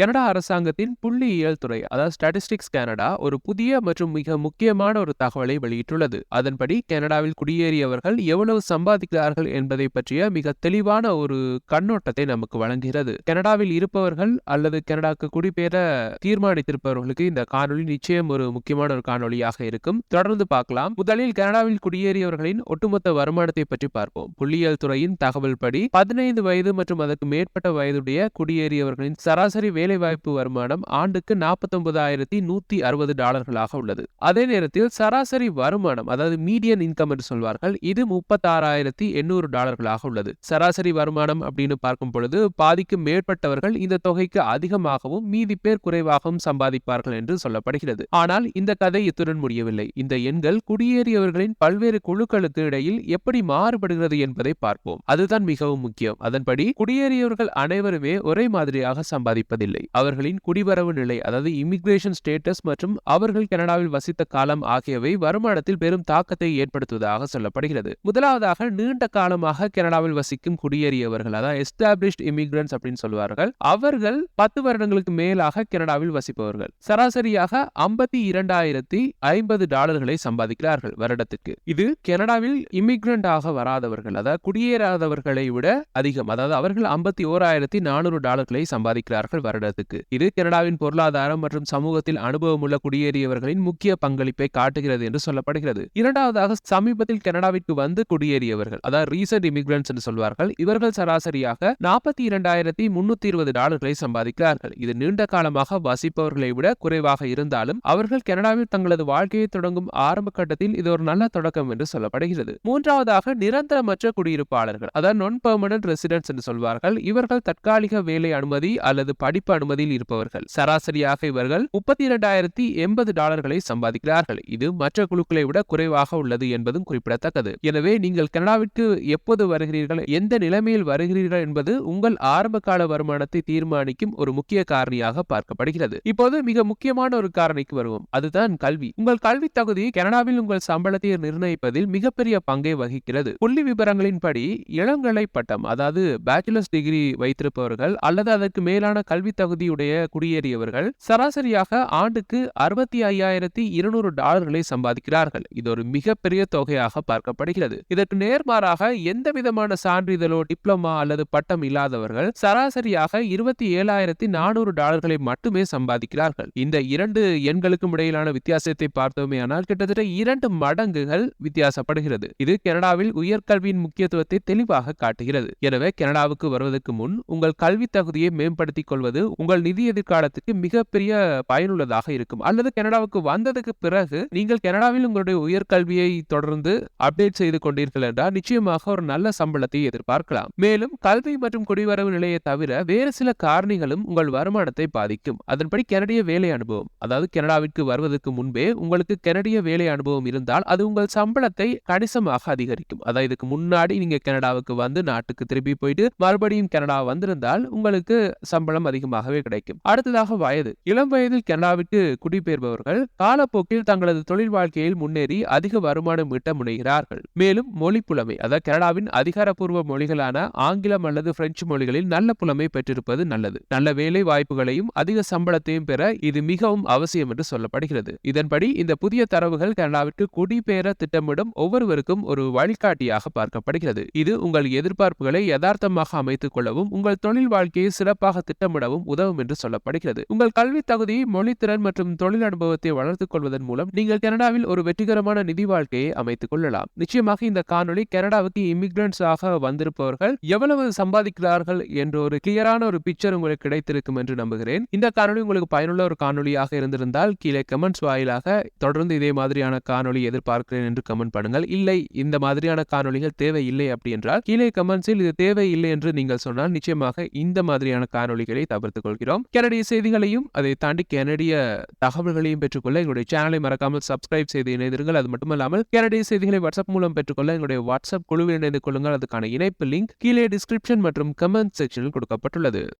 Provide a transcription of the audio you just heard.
Canada அரசாங்கத்தின் புள்ளியியல் துறை அதாவது ஸ்டாட்டிஸ்டிக்ஸ் கனடா ஒரு புதிய மற்றும் மிக முக்கியமான ஒரு தகவலை வெளியிட்டுள்ளது. அதன்படி கனடாவில் குடியேறியவர்கள் எவ்வளவு சம்பாதிக்கிறார்கள் என்பதை பற்றிய மிக தெளிவான ஒரு கண்ணோட்டத்தை நமக்கு வழங்குகிறது. கனடாவில் இருப்பவர்கள் அல்லது கனடாக்கு குடிபெயர தீர்மானித்திருப்பவர்களுக்கு இந்த காணொலி நிச்சயம் ஒரு முக்கியமான ஒரு காணொலியாக இருக்கும். தொடர்ந்து பார்க்கலாம். முதலில் கனடாவில் குடியேறியவர்களின் ஒட்டுமொத்த வருமானத்தை பற்றி பார்ப்போம். புள்ளியியல் துறையின் தகவல் படி பதினைந்து வயது மற்றும் அதற்கு மேற்பட்ட வயதுடைய குடியேறியவர்களின் சராசரி வேலைவாய்ப்பு வருமானம் ஆண்டுக்கு நாற்பத்தொன்பதாயிரத்தி நூத்தி அறுபது டாலர்களாக உள்ளது. அதே நேரத்தில் சராசரி வருமானம் அதாவது மீடியன் இன்கம் என்று சொல்வார்கள் இது முப்பத்தாறாயிரத்தி எண்ணூறு டாலர்களாக உள்ளது. சராசரி வருமானம் அப்படின்னு பார்க்கும் பொழுது பாதிக்கு மேற்பட்டவர்கள் இந்த தொகைக்கு அதிகமாகவும் மீதி பேர் குறைவாகவும் சம்பாதிப்பார்கள் என்று சொல்லப்படுகிறது. ஆனால் இந்த கதை இத்துடன் முடியவில்லை. இந்த எண்கள் குடியேறியவர்களின் பல்வேறு குழுக்களுக்கு இடையில் எப்படி மாறுபடுகிறது என்பதை பார்ப்போம். அதுதான் மிகவும் முக்கியம். அதன்படி குடியேறியவர்கள் அனைவருமே ஒரே மாதிரியாக சம்பாதிப்பதில்லை. அவர்களின் குடிவரவு நிலை அதாவது இமிகிரேஷன் ஸ்டேட்டஸ் மற்றும் அவர்கள் கனடாவில் வசித்த காலம் ஆகியவை வருமானத்தில் பெரும் தாக்கத்தை ஏற்படுத்துவதாக சொல்லப்படுகிறது. முதலாவதாக நீண்ட காலமாக கனடாவில் வசிக்கும் குடியேறியவர்கள் அதாவது எஸ்டாப்ளிஷ்ட் இமிகிரன்ஸ் அப்படின்னு சொல்வார்கள் அவர்கள் பத்து வருடங்களுக்கு மேலாக கனடாவில் வசிப்பவர்கள். சராசரியாக ஐம்பத்தி இரண்டாயிரத்தி ஐம்பது டாலர்களை சம்பாதிக்கிறார்கள் வருடத்துக்கு இது கனடாவில் இமிகிரண்டாக வராதவர்கள் அதாவது குடியேறாதவர்களை விட அதிகம் அதாவது அவர்கள் ஐம்பத்தி ஓராயிரத்தி நானூறு டாலர்களை சம்பாதிக்கிறார்கள் வருடம் வருடத்துக்கு இது கனடாவின் பொருளாதாரம் மற்றும் சமூகத்தில் அனுபவம் உள்ள குடியேறியவர்களின் முக்கிய பங்களிப்பை காட்டுகிறது என்று சொல்லப்படுகிறது. இரண்டாவதாக சமீபத்தில் கனடாவிற்கு வந்து குடியேறியவர்கள் அதாவது ரீசன்ட் இமிகிரன்ஸ் என்று சொல்வார்கள் இவர்கள் சராசரியாக நாற்பத்தி இரண்டாயிரத்தி முன்னூத்தி இருபது டாலர்களை சம்பாதிக்கிறார்கள். இது நீண்ட காலமாக வசிப்பவர்களை விட குறைவாக இருந்தாலும் அவர்கள் கனடாவில் தங்களது வாழ்க்கையை தொடங்கும் ஆரம்ப கட்டத்தில் இது ஒரு நல்ல தொடக்கம் என்று சொல்லப்படுகிறது. மூன்றாவதாக நிரந்தரமற்ற குடியிருப்பாளர்கள் அதாவது நான் பெர்மனன்ட் ரெசிடென்ட்ஸ் என்று சொல்வார்கள் இவர்கள் தற்காலிக வேலை அனுமதி அல்லது படிப்பு அனுமதியில் இருப்பவர்கள். சராசரியாக இவர்கள் முப்பத்தி இரண்டாயிரத்தி எண்பது டாலர்களை சம்பாதிக்கிறார்கள். இது மற்ற குழுக்களை விட குறைவாக உள்ளது என்பதும் குறிப்பிடத்தக்கது. எனவே நீங்கள் கனடாவிற்கு எப்போது வருகிறீர்கள்? எந்த நிலைமையில் வருகிறீர்கள் என்பது உங்கள் ஆரம்ப கால வருமானத்தை தீர்மானிக்கும் ஒரு முக்கிய காரணியாக பார்க்கப்படுகிறது. இப்போது மிக முக்கியமான ஒரு காரணிக்கு வருவோம். அதுதான் கல்வி. உங்கள் கல்வி தகுதி கனடாவில் உங்கள் சம்பளத்தை நிர்ணயிப்பதில் மிகப்பெரிய பங்கை வகிக்கிறது. புள்ளி விவரங்களின்படி இளங்கலை பட்டம் அதாவது பேச்சுலர்ஸ் டிகிரி வைத்திருப்பவர்கள் அல்லது அதற்கு மேலான கல்வி தகுதியுடைய குடியேறியவர்கள் சராசரியாக ஆண்டுக்கு அறுபத்தி ஐயாயிரத்தி இருநூறு டாலர்களை சம்பாதிக்கிறார்கள். இது ஒரு மிகப்பெரிய தொகையாக பார்க்கப்படுகிறது. இதற்கு நேர்மாறாக எந்த விதமான சான்றிதழோ டிப்ளமா அல்லது பட்டம் இல்லாதவர்கள் சராசரியாக இருபத்தி ஏழாயிரத்தி நானூறு டாலர்களை மட்டுமே சம்பாதிக்கிறார்கள். இந்த இரண்டு எண்களுக்கும் இடையிலான வித்தியாசத்தை பார்த்தோமே ஆனால் கிட்டத்தட்ட இரண்டு மடங்குகள் வித்தியாசப்படுகிறது. இது கனடாவில் உயர்கல்வியின் முக்கியத்துவத்தை தெளிவாக காட்டுகிறது. எனவே கனடாவுக்கு வருவதற்கு முன் உங்கள் கல்வி தகுதியை மேம்படுத்திக் கொள்வது உங்கள் நிதி எதிர்காலத்துக்கு மிகப்பெரிய பயனுள்ளதாக இருக்கும். அல்லது கனடாவுக்கு வந்ததுக்கு பிறகு நீங்கள் கனடாவில் உங்களுடைய உயர்கல்வியை தொடர்ந்து அப்டேட் செய்து கொண்டீர்கள் என்றால் நிச்சயமாக ஒரு நல்ல சம்பளத்தை எதிர்பார்க்கலாம். மேலும் கல்வி மற்றும் குடிவரவு நிலையை தவிர வேறு சில காரணிகளும் உங்கள் வருமானத்தை பாதிக்கும். அதன்படி கனடிய வேலை அனுபவம் அதாவது கனடாவிற்கு வருவதற்கு முன்பே உங்களுக்கு கனடிய வேலை அனுபவம் இருந்தால் அது உங்கள் சம்பளத்தை கணிசமாக அதிகரிக்கும். அதாவது இதுக்கு முன்னாடி நீங்க கனடாவுக்கு வந்து நாட்டுக்கு திருப்பி போயிட்டு மறுபடியும் கனடா வந்திருந்தால் உங்களுக்கு சம்பளம் அதிகமாக அதிகமாகவே கிடைக்கும். அடுத்ததாக வயது. இளம் வயதில் கனடாவிற்கு குடிபெயர்பவர்கள் காலப்போக்கில் தங்களது தொழில் வாழ்க்கையில் முன்னேறி அதிக வருமானம் ஈட்ட முனைகிறார்கள். மேலும் மொழி புலமை அதாவது கனடாவின் அதிகாரப்பூர்வ மொழிகளான ஆங்கிலம் அல்லது பிரெஞ்சு மொழிகளில் நல்ல புலமை பெற்றிருப்பது நல்லது. நல்ல வேலை வாய்ப்புகளையும் அதிக சம்பளத்தையும் பெற இது மிகவும் அவசியம் என்று சொல்லப்படுகிறது. இதன்படி இந்த புதிய தரவுகள் கனடாவிற்கு குடிபெயர திட்டமிடும் ஒவ்வொருவருக்கும் ஒரு வழிகாட்டியாக பார்க்கப்படுகிறது. இது உங்கள் எதிர்பார்ப்புகளை யதார்த்தமாக அமைத்துக் கொள்ளவும் உங்கள் தொழில் வாழ்க்கையை சிறப்பாக திட்டமிடவும் உதவும் என்று சொல்லப்படுகிறது. உங்கள் கல்வி தகுதி மொழித்திறன் மற்றும் தொழில் அனுபவத்தை வளர்த்துக் கொள்வதன் மூலம் நீங்கள் கனடாவில் ஒரு வெற்றிகரமான நிதி வாழ்க்கையை அமைத்துக் கொள்ளலாம். நிச்சயமாக இந்த காணொளி கனடாவுக்கு இமிகிரண்ட்ஸ் ஆக வந்திருப்பவர்கள் எவ்வளவு சம்பாதிக்கிறார்கள் என்ற ஒரு கிளியரான ஒரு பிக்சர் உங்களுக்கு கிடைத்திருக்கும் என்று நம்புகிறேன். இந்த காணொலி உங்களுக்கு பயனுள்ள ஒரு காணொளியாக இருந்திருந்தால் கீழே கமெண்ட்ஸ் வாயிலாக தொடர்ந்து இதே மாதிரியான காணொளி எதிர்பார்க்கிறேன் என்று கமெண்ட் பண்ணுங்கள். இல்லை இந்த மாதிரியான காணொளிகள் தேவையில்லை அப்படி என்றால் கீழே கமெண்ட்ஸில் இது தேவையில்லை என்று நீங்கள் சொன்னால் நிச்சயமாக இந்த மாதிரியான காணொளிகளை தவிர்த்து கொள்கிறோம் கனடிய செய்திகளையும் அதை தாண்டி கனடிய தகவல்களையும் பெற்றுக்கொள்ள எங்களுடைய சேனலை மறக்காமல் சப்ஸ்கிரைப் செய்து இணைந்திருங்கள். அது மட்டுமல்லாமல் கனடிய செய்திகளை வாட்ஸ்அப் மூலம் பெற்றுக்கொள்ள எங்களுடைய வாட்ஸ்அப் குழுவில் இணைந்து கொள்ளுங்கள். அதுக்கான இணைப்பு லிங்க் கீழே டிஸ்கிரிப்ஷன் மற்றும் கமெண்ட் செக்ஷனில் கொடுக்கப்பட்டுள்ளது.